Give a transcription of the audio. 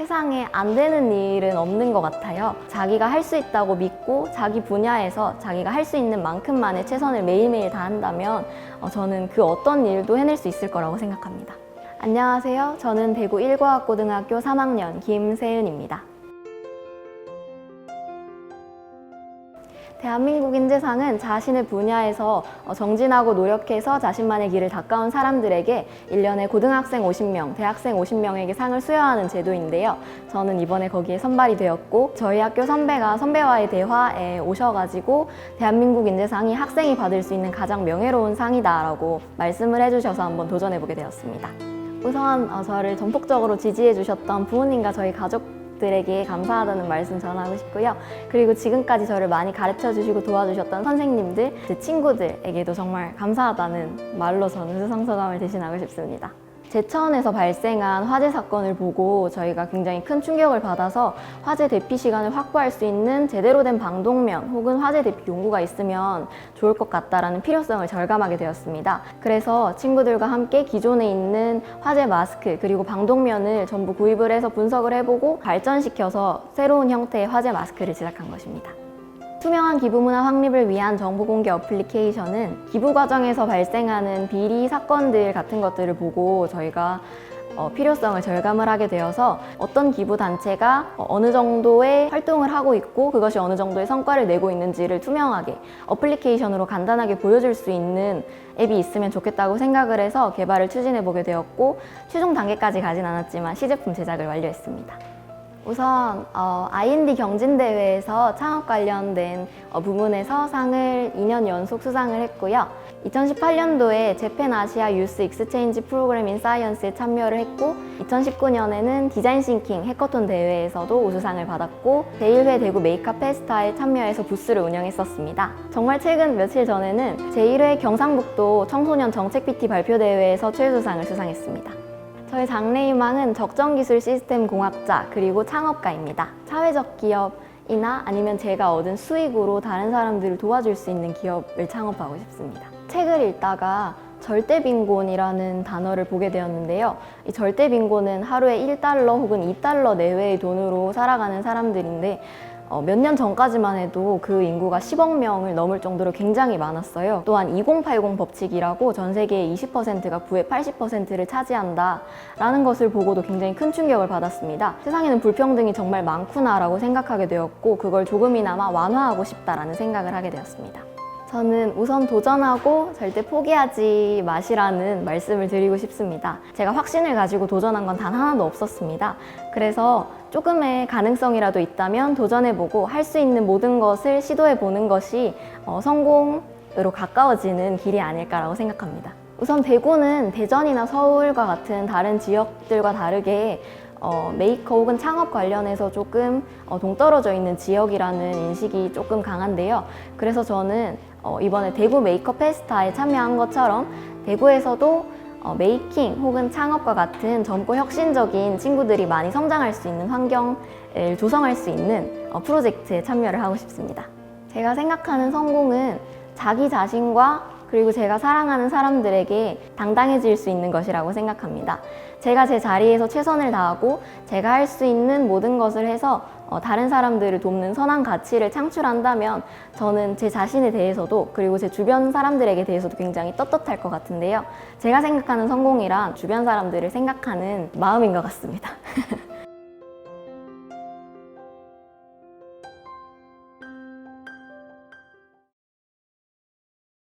세상에 안 되는 일은 없는 것 같아요. 자기가 할 수 있다고 믿고 자기 분야에서 자기가 할 수 있는 만큼만의 최선을 매일매일 다한다면 어, 저는 그 어떤 일도 해낼 수 있을 거라고 생각합니다. 안녕하세요. 저는 대구 일과학고등학교 3학년 김세은입니다. 대한민국 인재상은 자신의 분야에서 어, 정진하고 노력해서 자신만의 길을 닦아온 사람들에게 1년에 고등학생 50명, 대학생 50명에게 상을 수여하는 제도인데요. 저는 이번에 거기에 선발이 되었고 저희 학교 선배가 선배와의 대화에 오셔가지고 대한민국 인재상이 학생이 받을 수 있는 가장 명예로운 상이다라고 말씀을 해주셔서 한번 도전해보게 되었습니다. 우선 어, 저를 전폭적으로 지지해주셨던 부모님과 저희 가족 들에게 감사하다는 말씀 전하고 싶고요. 그리고 지금까지 저를 많이 가르쳐 주시고 도와주셨던 선생님들, 제 친구들에게도 정말 감사하다는 말로 저는 수상소감을 대신하고 싶습니다. 제 차원에서 발생한 화재 사건을 보고 저희가 굉장히 큰 충격을 받아서 화재 대피 시간을 확보할 수 있는 제대로 된 방독면 혹은 화재 대피 용구가 있으면 좋을 것 같다라는 필요성을 절감하게 되었습니다. 그래서 친구들과 함께 기존에 있는 화재 마스크 그리고 방독면을 전부 구입을 해서 분석을 해보고 발전시켜서 새로운 형태의 화재 마스크를 제작한 것입니다. 투명한 기부 문화 확립을 위한 정보 공개 어플리케이션은 기부 과정에서 발생하는 비리 사건들 같은 것들을 보고 저희가 어, 필요성을 절감을 하게 되어서 어떤 기부 단체가 어, 어느 정도의 활동을 하고 있고 그것이 어느 정도의 성과를 내고 있는지를 투명하게 어플리케이션으로 간단하게 보여줄 수 있는 앱이 있으면 좋겠다고 생각을 해서 개발을 추진해 보게 되었고 최종 단계까지 가진 않았지만 시제품 제작을 완료했습니다. 우선 어, I&D 경진대회에서 창업 관련된 어, 부문에서 상을 2년 연속 수상을 했고요. 2018년도에 재팬 아시아 유스 익스체인지 프로그램 인 사이언스에 참여를 했고 2019년에는 디자인 싱킹 해커톤 대회에서도 우수상을 받았고 제1회 대구 메이크업 페스타에 참여해서 부스를 운영했었습니다. 정말 최근 며칠 전에는 제1회 경상북도 청소년 정책 PT 발표 대회에서 최우수상을 수상했습니다. 저희 장래희망은 적정기술 시스템 공학자 그리고 창업가입니다. 사회적 기업이나 아니면 제가 얻은 수익으로 다른 사람들을 도와줄 수 있는 기업을 창업하고 싶습니다. 책을 읽다가 절대 빈곤이라는 단어를 보게 되었는데요. 이 절대 빈곤은 하루에 1달러 혹은 2달러 내외의 돈으로 살아가는 사람들인데 어, 몇 년 전까지만 해도 그 인구가 10억 명을 넘을 정도로 굉장히 많았어요. 또한 2080 법칙이라고 전 세계의 20%가 부의 80%를 차지한다라는 것을 보고도 굉장히 큰 충격을 받았습니다. 세상에는 불평등이 정말 많구나라고 생각하게 되었고 그걸 조금이나마 완화하고 싶다라는 생각을 하게 되었습니다. 저는 우선 도전하고 절대 포기하지 마시라는 말씀을 드리고 싶습니다. 제가 확신을 가지고 도전한 건 단 하나도 없었습니다. 그래서 조금의 가능성이라도 있다면 도전해보고 할 수 있는 모든 것을 시도해보는 것이 어, 성공으로 가까워지는 길이 아닐까라고 생각합니다. 우선 대구는 대전이나 서울과 같은 다른 지역들과 다르게 어, 메이커 혹은 창업 관련해서 조금 어, 동떨어져 있는 지역이라는 인식이 조금 강한데요. 그래서 저는 어, 이번에 대구 메이커 페스타에 참여한 것처럼 대구에서도 어, 메이킹 혹은 창업과 같은 젊고 혁신적인 친구들이 많이 성장할 수 있는 환경을 조성할 수 있는 어, 프로젝트에 참여를 하고 싶습니다. 제가 생각하는 성공은 자기 자신과 그리고 제가 사랑하는 사람들에게 당당해질 수 있는 것이라고 생각합니다. 제가 제 자리에서 최선을 다하고 제가 할 수 있는 모든 것을 해서 어, 다른 사람들을 돕는 선한 가치를 창출한다면 저는 제 자신에 대해서도 그리고 제 주변 사람들에게 대해서도 굉장히 떳떳할 것 같은데요. 제가 생각하는 성공이란 주변 사람들을 생각하는 마음인 것 같습니다.